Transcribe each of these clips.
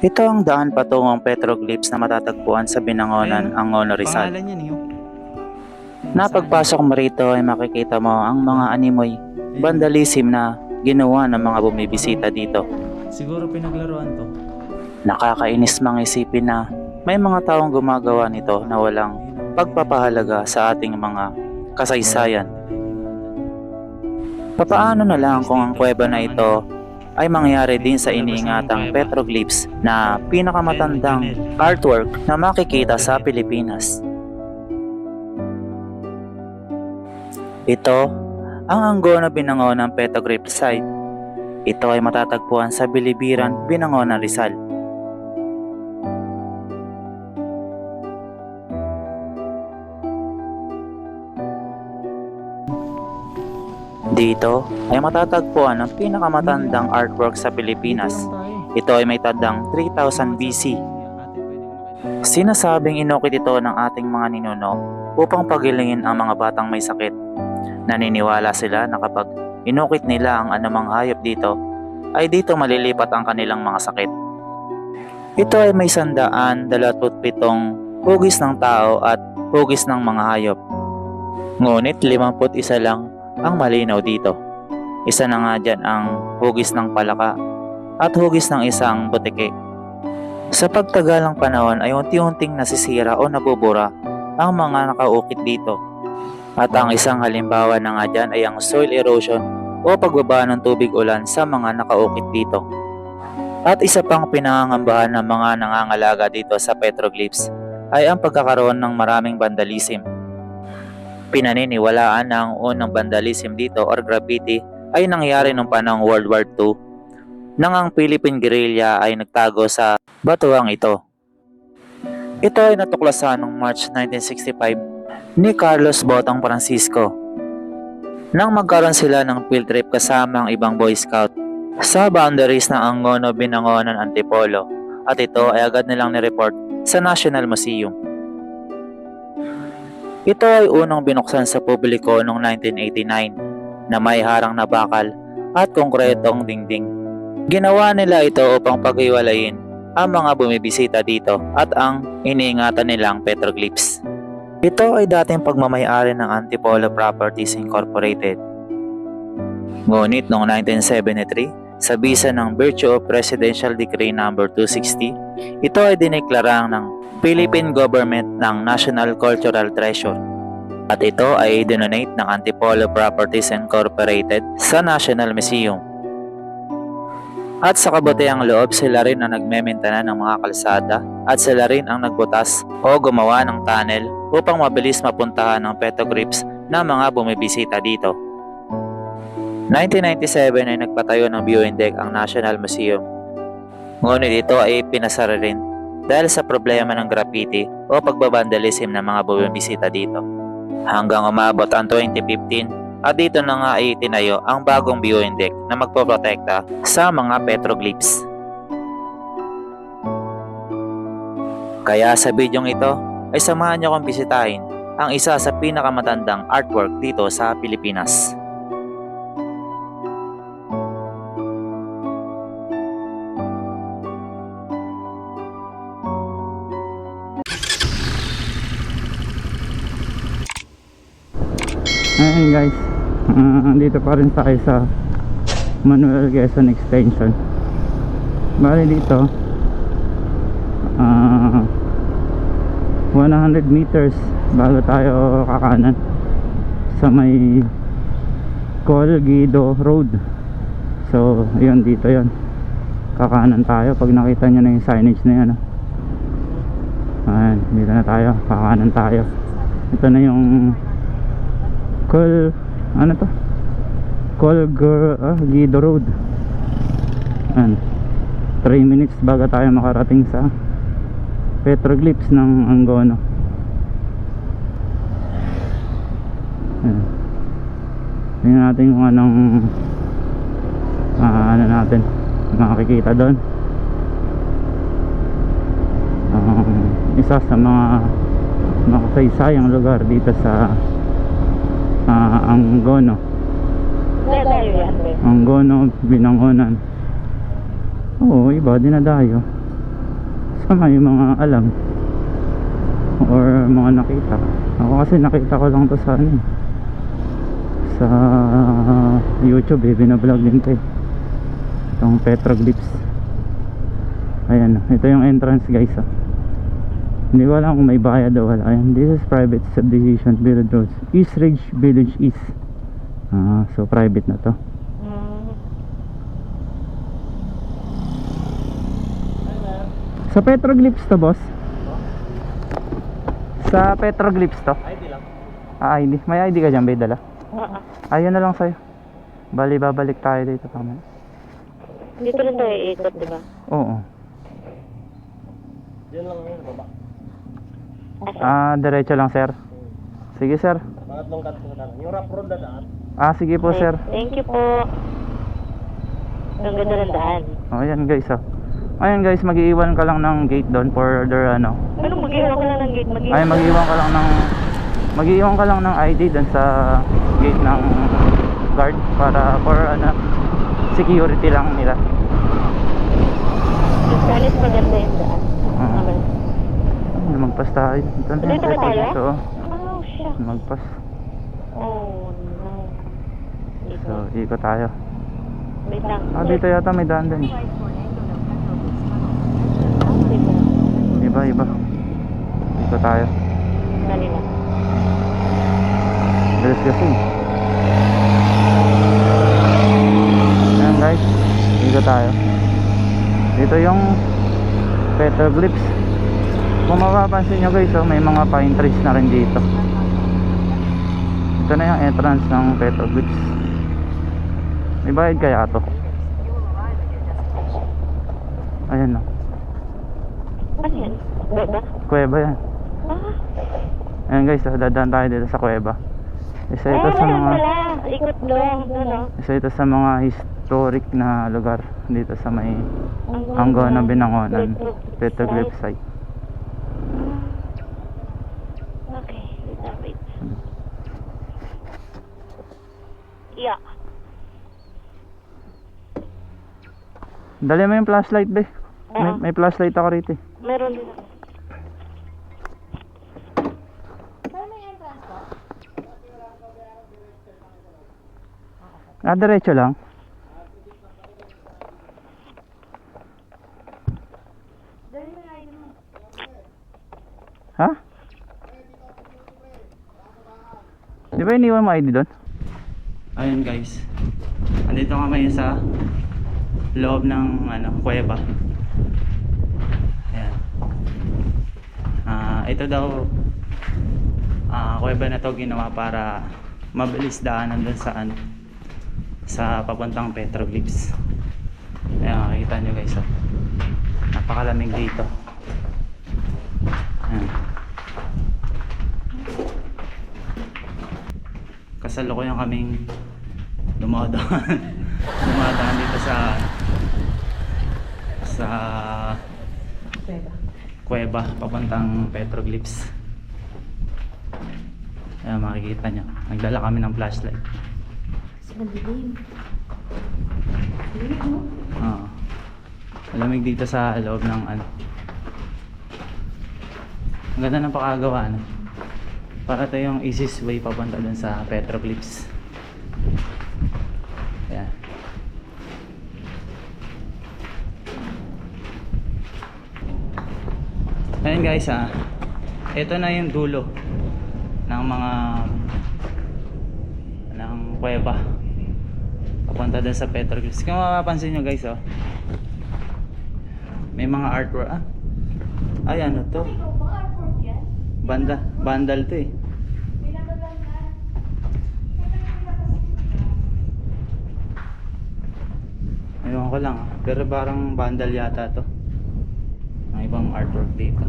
Ito ang daan patungong petroglyphs na matatagpuan sa Binangonan, Ayun, Angono, Rizal. Pangalan yan yun. Napagpasok mo rito ay makikita mo ang mga animoy, vandalism na ginawa ng mga bumibisita dito. Siguro pinaglaruan to. Nakakainis mang isipin na may mga taong gumagawa nito na walang pagpapahalaga sa ating mga kasaysayan. Papaano na lang kung ang kuweba na ito ay mangyari din sa iniingatang petroglyphs na pinakamatandang artwork na makikita sa Pilipinas. Ito ang Anggona Binangonan Petroglyph Site. Ito ay matatagpuan sa Bilibiran, Binangonan, Rizal. Dito ay matatagpuan ang pinakamatandang artwork sa Pilipinas. Ito ay may tandang 3000 BC. Sinasabing inukit ito ng ating mga ninuno upang pagilingin ang mga batang may sakit. Naniniwala sila na kapag inukit nila ang anumang hayop dito, ay dito malilipat ang kanilang mga sakit. Ito ay may sandaan, dalatputpitong hugis ng tao at hugis ng mga hayop. Ngunit 51 lang ang malinaw dito. Isa na nga dyan ang hugis ng palaka at hugis ng isang butike. Sa pagtagal ng panahon ay unti-unting nasisira o nabubura ang mga nakaukit dito. At ang isang halimbawa na nga dyan ay ang soil erosion o pagbaba ng tubig ulan sa mga nakaukit dito. At isa pang pinangangambahan ng mga nangangalaga dito sa petroglyphs ay ang pagkakaroon ng maraming vandalism. Pinaniniwalaan na ang unang vandalism dito or graffiti ay nangyari noong panahong World War II nang ang Philippine guerrilla ay nagtago sa batuang ito. Ito ay natuklasan noong March 1965 ni Carlos Botang Francisco nang magkaroon sila ng field trip kasama ang ibang Boy Scout sa boundaries ng Angono Binangonan Antipolo at ito ay agad nilang nireport sa National Museum. Ito ay unang binuksan sa publiko noong 1989 na may harang na bakal at konkretong dingding. Ginawa nila ito upang paghiwalayin ang mga bumibisita dito at ang iniingatan nilang petroglyphs. Ito ay dating pagmamayari ng Antipolo Properties Incorporated. Ngunit noong 1973, sa bisa ng Virtue of Presidential Decree No. 260, ito ay dineklarang ng Philippine Government ng National Cultural Treasure. At ito ay dinonate ng Antipolo Properties Incorporated sa National Museum. At sa kabutihang loob, sila rin ang nagmementana ng mga kalsada at sila rin ang nagbutas o gumawa ng tunnel upang mabilis mapuntahan ng petroglyphs na mga bumibisita dito. 1997 ay nagpatayo ng viewing deck ang National Museum. Ngunit ito ay pinasara rin dahil sa problema ng graffiti o pagbabandalism ng mga bumibisita dito. Hanggang umabot ang 2015 at dito na nga ay tinayo ang bagong viewing deck na magpoprotekta sa mga petroglyphs. Kaya sa bidyong ito ay samahan niyo akong bisitahin ang isa sa pinakamatandang artwork dito sa Pilipinas. Ayun guys, Ah, dito pa rin tayo sa Manuel Quezon Extension. Bali dito, ah 100 meters bago tayo kakanan sa may Colgido Road. So, yun dito yun. Kakanan tayo pag nakita nyo na yung signage na yan. ah. Ayan, dito na tayo. Kakanan tayo. Ito na yung Col ano to? Colger ah, Guido Road. Ayan. 3 minutes bago tayo makarating sa petroglyphs ng Angono. Ayan. Tingnan natin kung anong ah, ano natin makikita doon. Um, isa sa mga makasaysayang lugar dito sa ah, Angono. Angono Binangonan. Oo iba dinadayo. Sa may mga alam. Or mga nakita. Ako kasi nakita ko lang to sa ano eh, sa youtube eh binablog din to eh. Itong petroglyphs. Ayan ito yung entrance guys ah. Hindi ko alam kung may bayad o wala ayan this is private subdivision village roads East Ridge Village East ah so private na to Sa petroglyphs to, boss? Sa petroglyphs to? ID lang. Ah, ID. May ID ka dyan, bay dala? Ayun na lang sa'yo. Bali, babalik tayo dito mamaya. Dito rin tayo iikot, di ba? Oo. Diyan lang yun, baba. Ah, diretso lang, sir. Sige, sir. Pangatlong kanto sa kanan. Yung rough road na daan. Ah, sige po, sir. Thank you po. Ang ganda ng daan. Oh, ayan, guys, oh. Ayan, guys, mag-iiwan ka lang ng gate doon for their, ano. Ano, mag-iwan ko lang ng gate? Mag-iwan Ay, mag-iwan ka lang ng... Mag-iwan ka lang ng ID doon sa gate ng guard para for, ano, security lang nila. Yung Spanish maganda yung daan. Ah. Okay. Ay, magpas tayo. Ito na Dito ba tayo? Oh. Shit. magpas. Oh, no. Dito. So, ikot tayo. Wait lang. Ah, dito yata may daan din. Iba, iba. Ikot tayo. Lang. Bilis kasi. Ayan guys, ikot tayo. Dito yung petroglyphs. Kung mapapansin nyo guys, oh, may mga pine trees na rin dito. Ito na yung entrance ng petroglyphs. May bayad kaya to? Ayan no. Ano yan? Baba? Kuweba yan. Ah, Ayan guys, oh, dadaan tayo dito sa kuweba. Isa ito sa mga. Ikot. Ano? isa ito sa mga historic na lugar dito sa may Ang Hanggaw na ganda. binangonan. Petro- Petroglyph site. Okay. Wait lang, wait. Yeah. Dali mo yung flashlight be. May, Oo. may flashlight ako rito. eh. Meron din ako. Ah, diretso lang. Ha? Di ba iniwan mo ID doon? Ayun guys. Andito kami sa loob ng ano, kuweba. Ayan. Ah, ito daw ah kuweba na to ginawa para mabilis daanan dun sa ano sa papuntang petroglyphs. Ayan, makikita nyo guys oh. Napakalamig dito. Ayan. Kasalukuyan kaming dumadaan. dumadaan dito sa sa kuweba papuntang petroglyphs. Ayan, makikita nyo. Nagdala kami ng flashlight. Oo. Malamig dito sa loob ng ano. Ang ganda ng pakagawa no? Para ito yung easiest way papunta dun sa petroglyphs. Ayan. Ayan guys ah. Ito na yung dulo ng mga ng kuweba. Papunta dun sa petroglyphs. Kung mapapansin nyo guys oh. May mga artwork ah. Ay ano to? Banda bandal to eh. Ewan ko lang ah. Pero parang vandal yata to. Ibang artwork dito.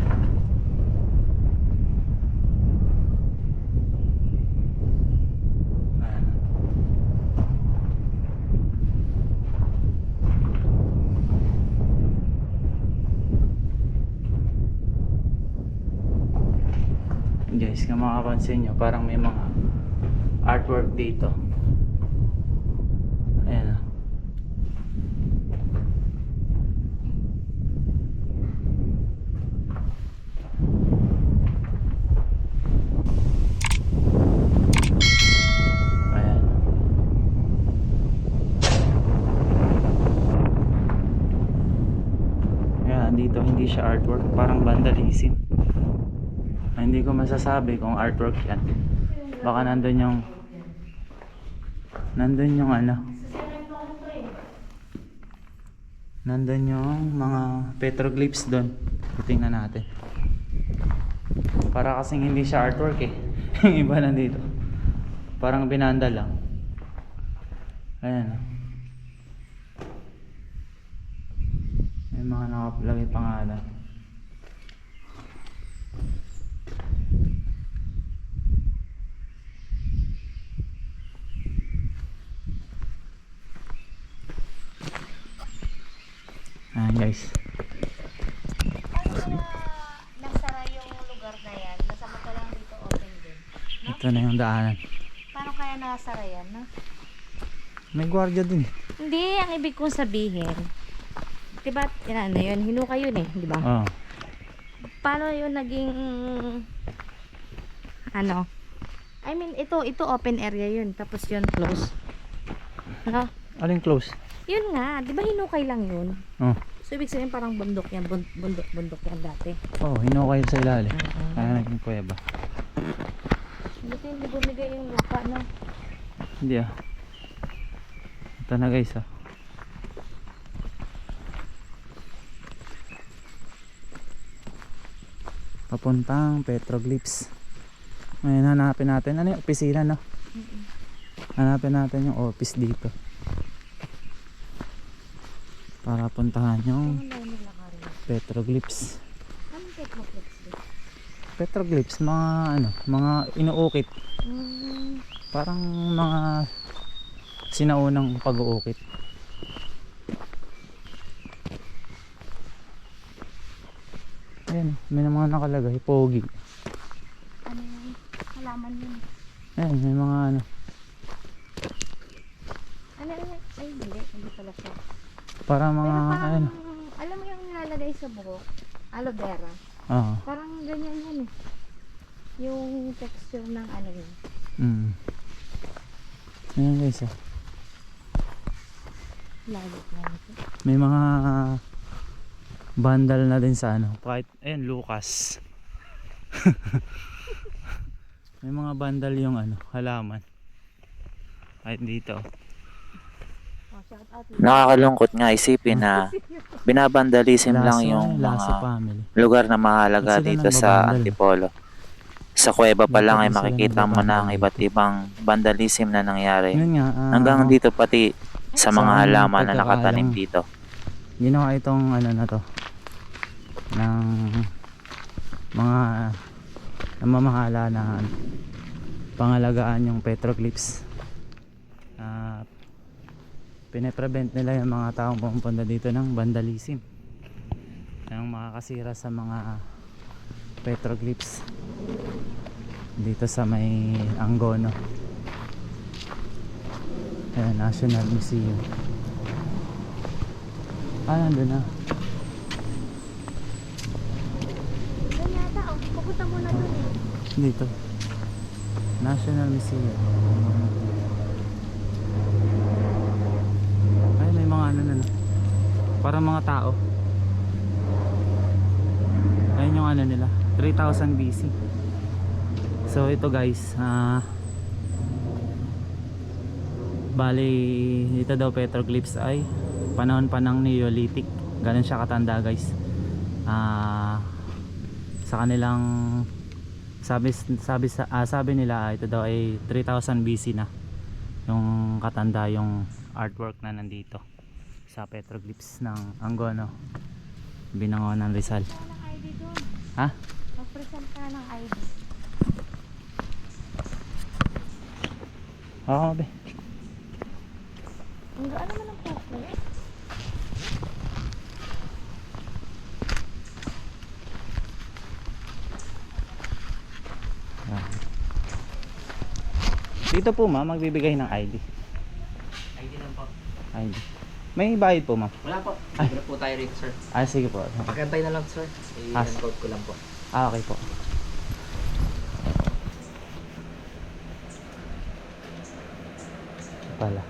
Guys, kung makapansin nyo, parang may mga artwork dito. Ayan ah. Dito, hindi siya artwork, parang vandalism. Hindi ko masasabi kung artwork yan. Baka nandun yung nandun yung ano nandun yung mga petroglyphs doon. Titingnan natin. Para kasing hindi siya artwork eh. yung iba nandito. Parang binanda lang. Ayan. oh. May mga nakapalagay pangalan. Ayan guys. Paano na nasara yung lugar na yan? Nasamantalang dito open din. Ito na yung daanan. Paano kaya nasara yan, no? May gwardiya din. Hindi, ang ibig kong sabihin. Diba, yan, ano yun, hinuka yun eh, di ba? Oh. Paano yun naging, ano? I mean, ito, ito open area yun, tapos yun close. No? Aling close? Yun nga, di ba hinukay lang yun? Oh. So, ibig sabihin parang bundok yan, bund- bundok, bundok yan dati. Oh, hinukay sa ilalim. Kaya naging kuweba. Buti hindi bumigay yung lupa, no? Hindi ah. Ito na guys ah. Papuntang petroglyphs. Ngayon hanapin natin. Ano yung opisina no? Hanapin natin yung office dito. Para puntahan yung petroglyphs. Anong dito? Petroglyphs, mga ano, mga inuukit. Hmm, Parang mga sinaunang pag-uukit. Ayan, may mga nakalagay, pogi. ano yun? Halaman yun. Ayan, may mga ano, Ano yun? Ay, hindi. Hindi pala siya. para mga, Pero parang, ayan, alam mo yung nilalagay sa buhok? Aloe vera. oo, Parang ganyan yan eh. Yung texture ng ano yun. mm. Ayan guys, ah. Lalo ito. may mga bandal na din sa ano, kahit, ayan, Lucas. may mga bandal yung ano, halaman. Kahit dito. Nakakalungkot nga isipin na binabandalism lang Lasso, yung Lasso mga family. lugar na mahalaga dito sa. Antipolo. Sa kuweba pa lang ay makikita mo na ang iba't ibang vandalism na nangyari. Nga, ah, Hanggang dito pati sa mga halaman na nakatanim dito. ginawa itong ano na to ng mga namamahala na pangalagaan yung petroglyphs. At pinaprevent nila yung mga taong pumupunta dito ng vandalism. Yung makakasira sa mga petroglyphs dito sa may Angono? Ayan, National Museum. Ah nandun na Doon yata. Oh, pupunta muna doon eh. Dito. National Museum. Ay, may mga ano na. no. Parang mga tao. Ayun yung ano nila. 3000 BC. So ito guys, ah Bali, ito daw petroglyphs ay panahon pa ng Neolithic. Ganun siya katanda guys. Ah sa kanilang sabi sabi sa ah, sabi nila ito daw ay 3000 BC na yung katanda yung artwork na nandito sa petroglyphs ng Angono Binangon ng Rizal ha? Mag-present ka ng ID. oo be Ang gaan naman ang popo. Dito po ma'am magbibigay ng ID ID lang po. ID may bayad po ma'am Wala po. Libre po tayo rito, sir. ah sige po Pagkantay na lang, sir. Ah. I-encode ko lang po. ah okay po pala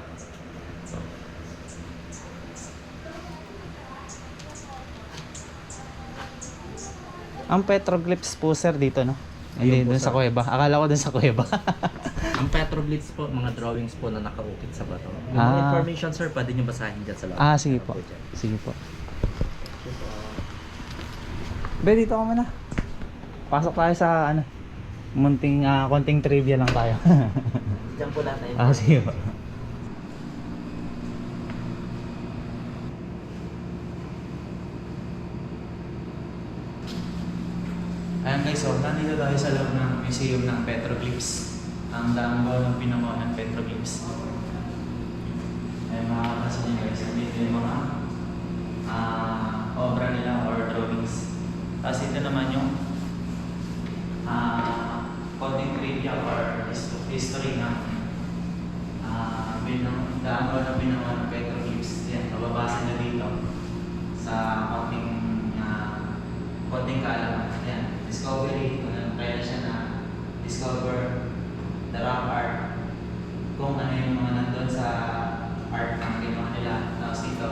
Ang petroglyphs po sir dito no? Hindi, dun sa kuweba. Akala ko dun sa kuweba. Ang petroblitz po, mga drawings po na nakaukit sa bato. Yung Ah. mga information sir, pwede nyo basahin dyan sa loob. ah, sige po. Dyan? Sige po. Be, dito ka muna. Pasok tayo sa ano. Munting, ah, konting trivia lang tayo. Dyan po lahat na yun. ah, sige po. Ayan guys, so nandito tayo sa loob ng museum ng petroglyphs. Ang daambaw ng pinamo ng petroglyphs. Ayan makakasa niyo guys, nandito yung mga ah, obra nila or drawings. Tapos ito naman yung ah, konting trivia or his- history ng ah, binang, daambaw ng pinamo ng petroglyphs. Yan, mababasa niyo dito sa konting ah, konting kaalaman. Yan, discovery, kung kaya siya na discover the rock art, kung ano yung mga nandun sa art ng ginawa nila. Tapos dito,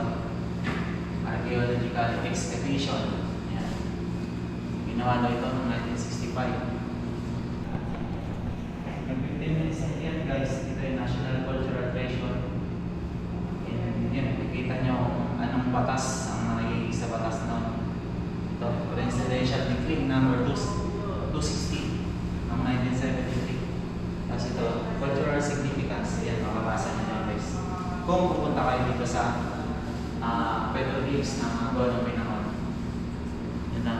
archaeological excavation. Yan. Ginawa daw ito noong 1965. Nag-15 minutes na yan guys. Ito yung National Cultural Treasure. Yan, yan. Nakikita nyo anong batas ang nagiging sa batas noon. Ito, Presidential Decree number 2, 260 ng 1973. Tapos ito, cultural significance. Yan, makabasa nyo yan guys. Kung pupunta kayo dito sa uh, Pedro Reeves ng mga ng Pinangon. Yan na.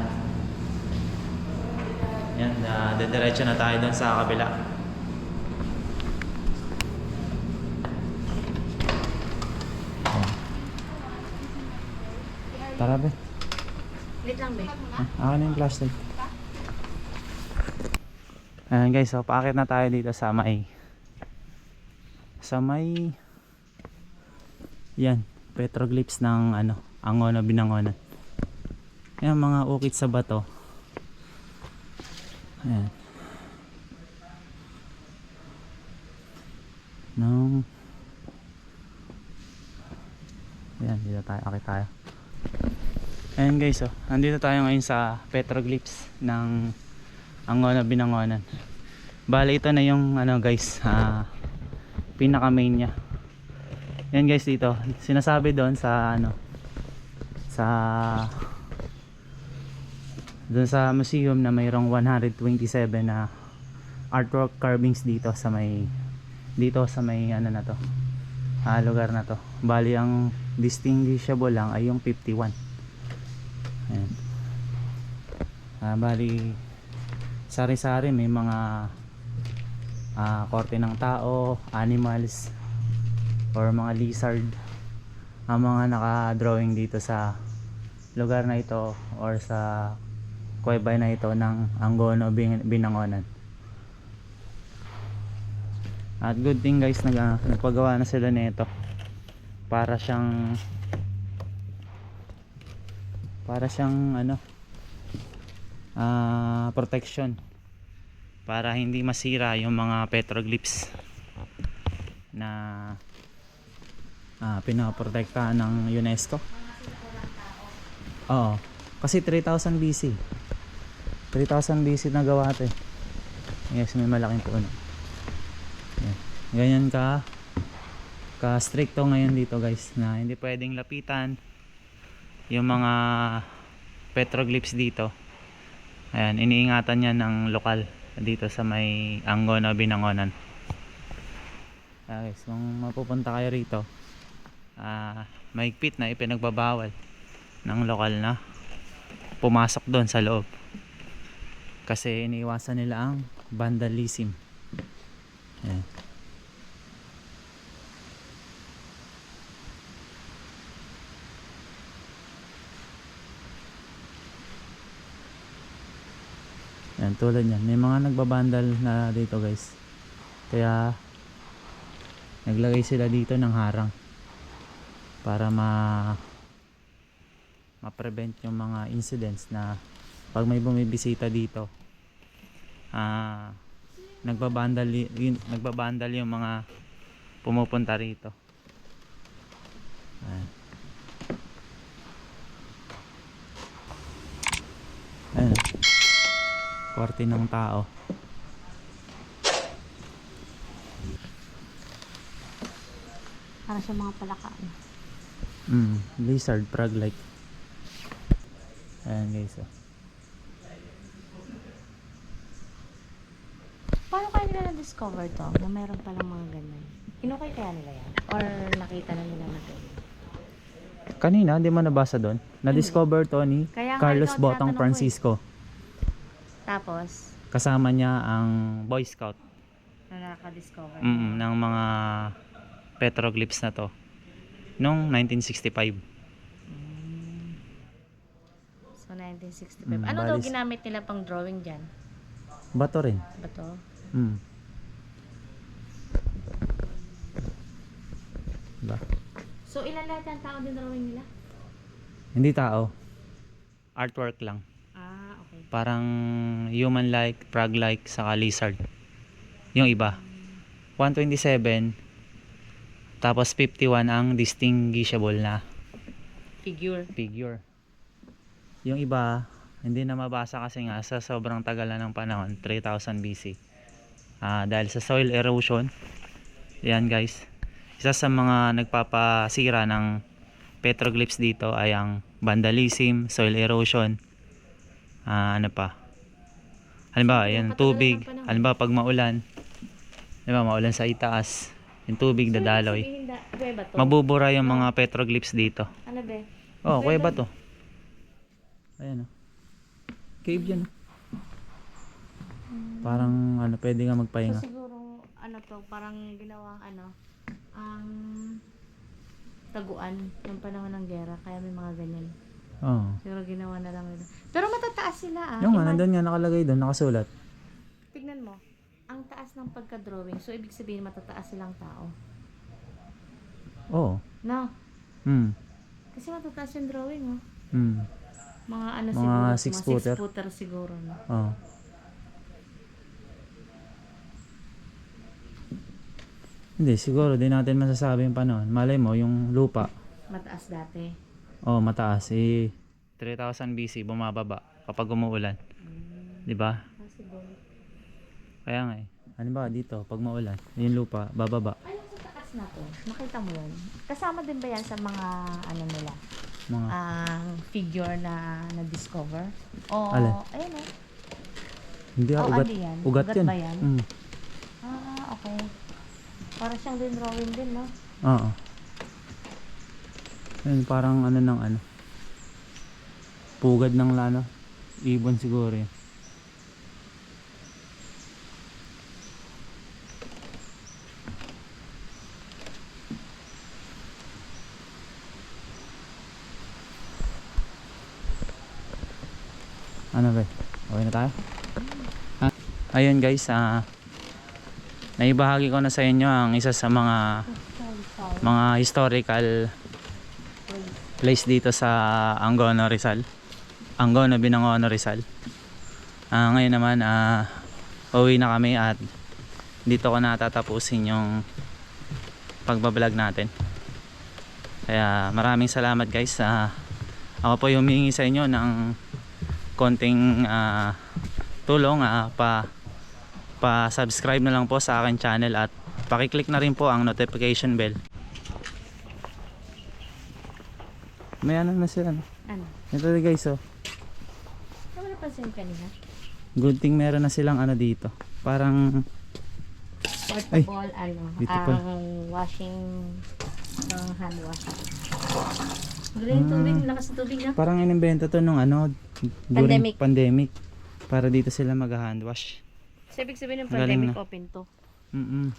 Yan, uh, dediretso na tayo doon sa kabila. Tara be. Wait lang, be. Ako na yung flashlight. Ayan guys, so paakit na tayo dito sa may sa may yan, petroglyphs ng ano, Angono Binangonan. Yan mga ukit sa bato. Ayan. Nung Ayan, dito tayo, akit tayo. Ayan guys, oh. Nandito tayo ngayon sa petroglyphs ng Angono Binangonan. Bale ito na yung ano guys, ah, pinaka main niya. Yan guys dito, sinasabi doon sa ano sa doon sa museum na mayroong 127 na artwork carvings dito sa may dito sa may ano na to ah, lugar na to. Bali ang distinguishable lang ay yung 51 Ayan. Ah, bali sari-sari may mga ah, korte ng tao, animals or mga lizard. Ang mga naka-drawing dito sa lugar na ito or sa kuweba na ito ng Angono Bin- Binangonan. At good thing guys nag nagpagawa na sila nito. Para siyang para siyang ano ah protection. Para hindi masira yung mga petroglyphs na ah, pinaprotektahan ng UNESCO. Oo. Kasi 3000 BC 3000 BC na gawa ito eh. Yes may malaking puno. Yan. ganyan ka ka stricto ngayon dito guys na hindi pwedeng lapitan yung mga petroglyphs dito. Ayan iniingatan yan ng lokal dito sa may Angono Binangonan. Ah, guys kung mapupunta kayo rito ah maigpit na ipinagbabawal ng lokal na pumasok doon sa loob kasi iniiwasan nila ang vandalism ayan Yan, tulad yan. May mga nagbabandal na dito guys. Kaya naglagay sila dito ng harang para ma ma-prevent yung mga incidents na pag may bumibisita dito ah nagbabandal yun, nagbabandal yung mga pumupunta rito. Ayan. Ayan. Korte ng tao. Para sa mga palakaan. Mm, lizard, frog like. Ayan guys. Oh. Paano kaya nila na-discover to? Na meron palang mga ganyan. Inukay kaya nila yan? Or nakita na nila na ganyan? Kanina, di mo nabasa doon? Na-discover to ni Kaya nga Carlos ikaw, Botong tinatanong ko eh. Francisco. Tapos, Kasama niya ang Boy Scout na nakaka-discover. mm, ng mga petroglyphs na to. Noong 1965. So, 1965. Mm, ano daw balis- ginamit nila pang drawing dyan? Bato rin. Ba to? Mm. Diba? So, ilan lahat yung tao din drawing nila? Hindi tao. Artwork lang. Ah, okay. Parang human-like, frog-like, saka lizard. Yung iba. 127. Tapos 51 ang distinguishable na Figure. figure. Yung iba, hindi na mabasa kasi nga sa sobrang tagal na ng panahon, 3000 BC. Ah, dahil sa soil erosion, yan guys, isa sa mga nagpapasira ng petroglyphs dito ay ang vandalism, soil erosion, ah, ano pa, halimbawa, yan, tubig, halimbawa pag maulan, halimbawa maulan sa itaas, yung tubig dadaloy, So, ibig sabihin da- kuweba to? mabubura yung mga petroglyphs dito. ano be? Oh, kuya ba to? Ayan oh. Cave yan. Oh. Parang ano, pwede nga So, magpahinga. siguro, ano to, parang ginawang ano, ang taguan ng panahon ng gera, kaya may mga ganyan. Oo. Siguro ginawa na lang nila. Pero matataas sila ah. Yung nga, nandun nga nakalagay doon, nakasulat. Tignan mo, ang taas ng pagka-drawing, so ibig sabihin matataas silang tao. Oo. No, Hmm. kasi matataas yung drawing oh. Hmm. Mga ano Mga siguro, six mga footer. six footer siguro. No? Oo. Hindi, siguro di natin masasabi yung panahon. Malay mo, yung lupa, Mataas dati. oh, mataas. Eh, 3000 BC, bumababa kapag umuulan. Di ba? Possible. Kaya nga eh. Halimbawa dito, pag maulan, yung lupa, bababa. Ay, yung sa taas na to, nakita mo yun? Kasama din ba yan sa mga ano nila? Mga, Ang figure na na-discover? O, Alin? ayun oh. hindi ah, oh, ugat. ano yan? Ugat, Ugat yan. ba yan? Mm. Ah, okay. Para siyang din drawing din, no? Oo. Ayun, parang ano ng ano. Pugad ng lano. Ibon siguro yun. Ano ba? Okay na tayo? Ha? Ayun guys, ah naibahagi ko na sa inyo ang isa sa mga mga historical place dito sa Angono Rizal. Angono Binangono Rizal. Ah, ngayon naman ah uwi na kami at dito ko na tatapusin yung pagbablog natin. Kaya maraming salamat guys. Ah, ako po humingi sa inyo ng konting ah, tulong ah, pa pa-subscribe na lang po sa akin channel at paki-click na rin po ang notification bell. May ano na sila. no? Ano? Ito na guys oh. Ano mo napansin kanina? Good thing meron na silang ano dito. Parang Ay, Portable, ano, beautiful. ang washing, ang hand washing. Galing tubig, lakas ng tubig na. parang inimbento to nung ano during Pandemic. pandemic. Para dito sila mag-hand wash. So, ibig sabihin ng pandemic na. open to. Mm.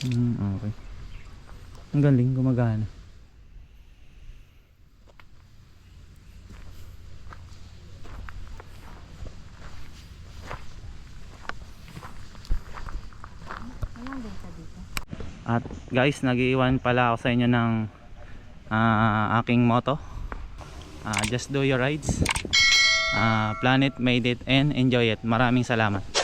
Mm, okay. Ang galing gumagana. At guys, nag-iwan pala ako sa inyo ng ah, aking motto. Ah, just do your rides. Ah, planet made it and enjoy it. Maraming salamat.